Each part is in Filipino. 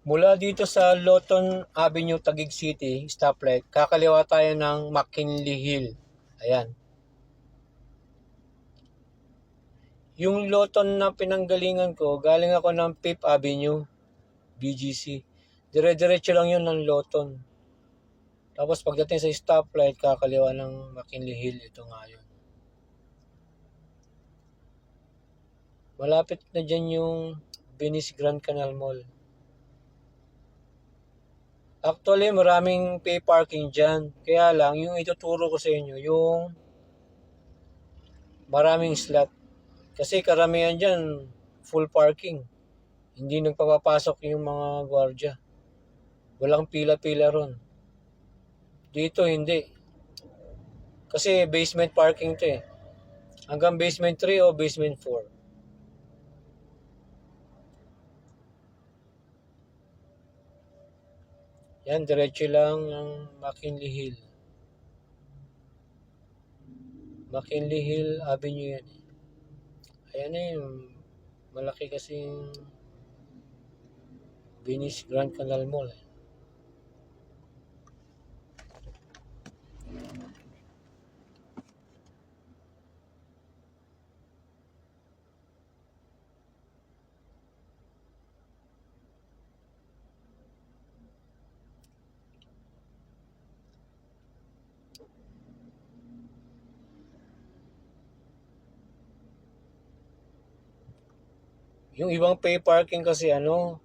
Mula dito sa Lawton Avenue, Taguig City, stoplight, kakaliwa tayo ng McKinley Hill. Ayan. Yung Lawton na pinanggalingan ko, galing ako ng 5th Avenue, BGC. Dire-diretso lang yun ng Lawton. Tapos pagdating sa stoplight, kakaliwa ng McKinley Hill, ito nga yun. Malapit na dyan yung Venice Grand Canal Mall. Actually, maraming pay parking dyan. Kaya lang, yung ituturo ko sa inyo, yung maraming slot. Kasi karamihan dyan, full parking. Hindi nagpapapasok yung mga gwardiya. Walang pila-pila ron. Dito, hindi. Kasi basement parking to eh. Hanggang basement 3 o basement 4. Yan, diretso lang ang McKinley Hill. McKinley Hill Avenue yan. eh. Ayan yun. Malaki kasing Venice Grand Canal Mall. eh. Yung ibang pay parking kasi ano,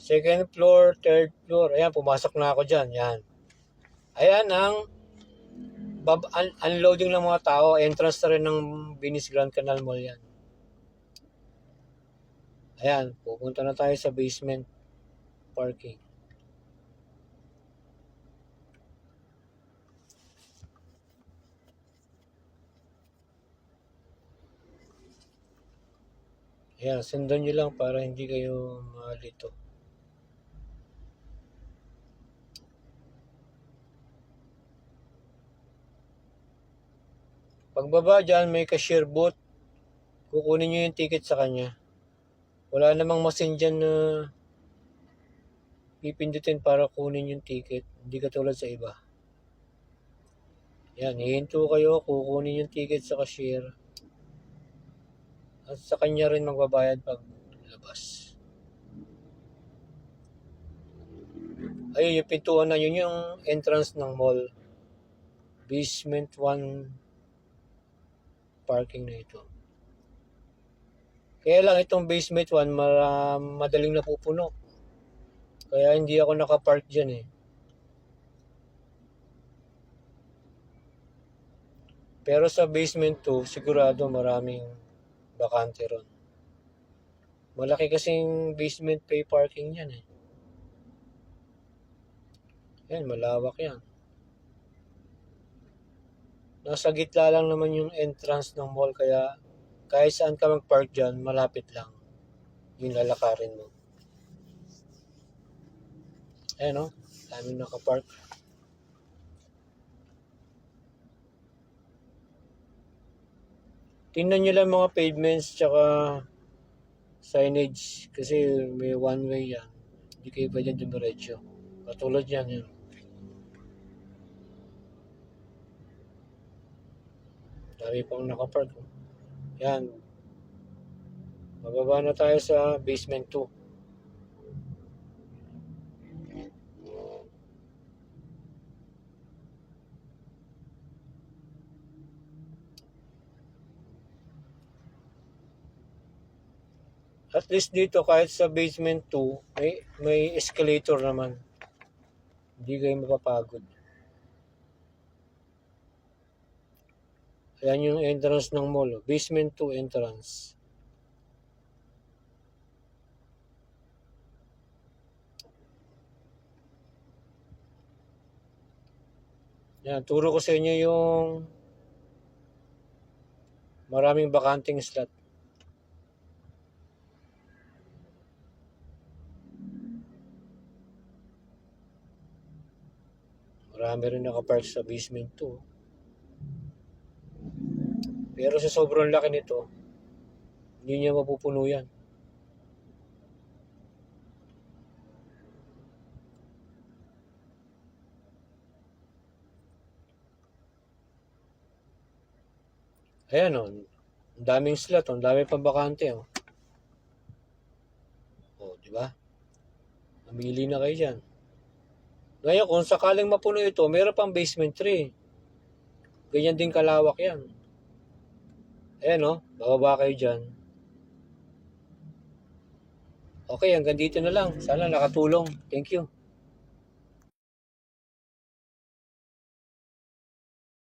second floor, third floor. Ayan, pumasok na ako dyan. Yan. Ayan ang bab- un- unloading ng mga tao. Entrance na rin ng Venice Grand Canal Mall yan. Ayan, pupunta na tayo sa basement parking. Ayan, sundan nyo lang para hindi kayo malito. Pagbaba dyan, may cashier booth. Kukunin nyo yung ticket sa kanya. Wala namang machine dyan na pipindutin para kunin yung ticket. Hindi katulad sa iba. Yan, hihinto kayo, kukunin yung ticket sa cashier. At sa kanya rin magbabayad pag labas. Ayun, yung pintuan na yun, yung entrance ng mall. Basement 1 parking na ito. Kaya lang itong basement 1, mara, madaling napupuno. Kaya hindi ako nakapark dyan eh. Pero sa basement 2, sigurado maraming bakante ron. Malaki kasing basement pay parking yan eh. Yan, malawak yan. Nasa gitla lang naman yung entrance ng mall kaya kahit saan ka mag-park dyan, malapit lang yung lalakarin mo. Ayan o, dami nakapark. Tingnan nyo lang mga pavements tsaka signage kasi may one way yan. Hindi kayo pa dyan dumiretso. Katulad yan yun. Dami pang nakapark. Yan. Mababa na tayo sa basement 2. At least dito kahit sa basement 2, may may escalator naman. Hindi kayo mapapagod. Ayan yung entrance ng mall. Basement 2 entrance. Yan, turo ko sa inyo yung maraming bakanting slot. Marami rin nakapark sa basement 2. Pero sa sobrang laki nito, hindi niya mapupuno yan. Ayan o, oh, ang daming slot, ang dami pang bakante o. Oh. O, oh, di ba? Mamili na kayo dyan. Ngayon, kung sakaling mapuno ito, meron pang basement 3. Ganyan din kalawak yan. Ayan o. Bababa kayo dyan. Okay, hanggang dito na lang. Sana nakatulong. Thank you.